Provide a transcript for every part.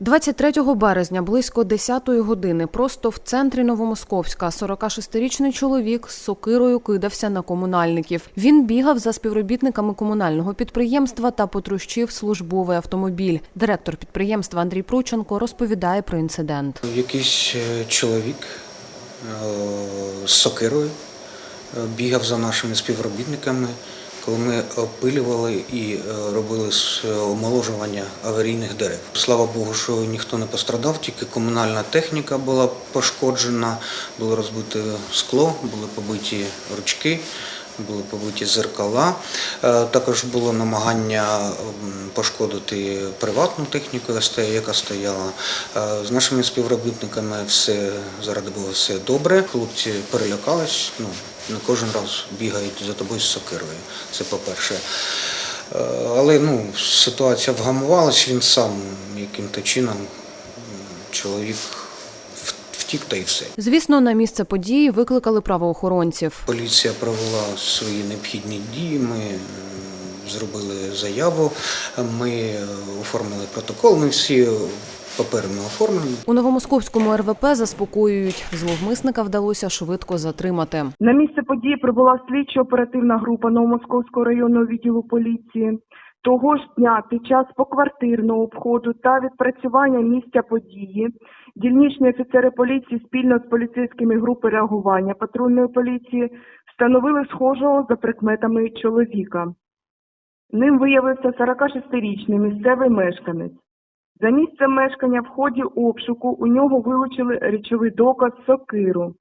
23 березня близько 10-ї години просто в центрі Новомосковська 46-річний чоловік з сокирою кидався на комунальників. Він бігав за співробітниками комунального підприємства та потрощив службовий автомобіль. Директор підприємства Андрій Прученко розповідає про інцидент. Якийсь е, чоловік е, з сокирою е, бігав за нашими співробітниками, коли ми опилювали і е, робили омоложування аварійних дерев. Слава Богу, що ніхто не пострадав, тільки комунальна техніка була пошкоджена, було розбите скло, були побиті ручки. Були побиті зеркала. Е, Також було намагання пошкодити приватну техніку, яка стояла. Е, З нашими співробітниками все заради Бога все добре. Хлопці перелякались. Ну кожен раз бігають за тобою з сокирою. Це по-перше. Е, Але ну, ситуація вгамувалась, він сам яким-то чином чоловік втік та й все. Звісно, на місце події викликали правоохоронців. Поліція провела свої необхідні дії. Ми зробили заяву, ми е, оформили протокол. Ми всі папери ми оформлені. У новомосковському РВП заспокоюють. Зловмисника вдалося швидко затримати. На місце події прибула слідчо-оперативна група Новомосковського районного відділу поліції. Того ж дня під час поквартирного обходу та відпрацювання місця події дільничні офіцери поліції спільно з поліцейськими групи реагування патрульної поліції встановили схожого за прикметами чоловіка. Ним виявився 46-річний місцевий мешканець. За місцем мешкання в ході обшуку у нього вилучили речовий доказ сокиру.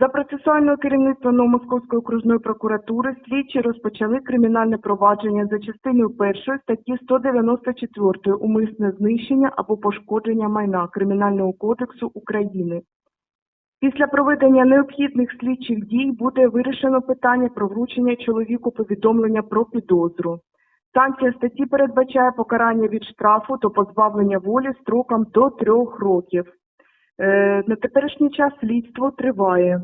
За процесуального керівництва Новомосковської окружної прокуратури слідчі розпочали кримінальне провадження за частиною першої статті 194 умисне знищення або пошкодження майна Кримінального кодексу України. Після проведення необхідних слідчих дій буде вирішено питання про вручення чоловіку повідомлення про підозру. Санкція статті передбачає покарання від штрафу до позбавлення волі строком до трьох років. Е, на теперішній час слідство триває.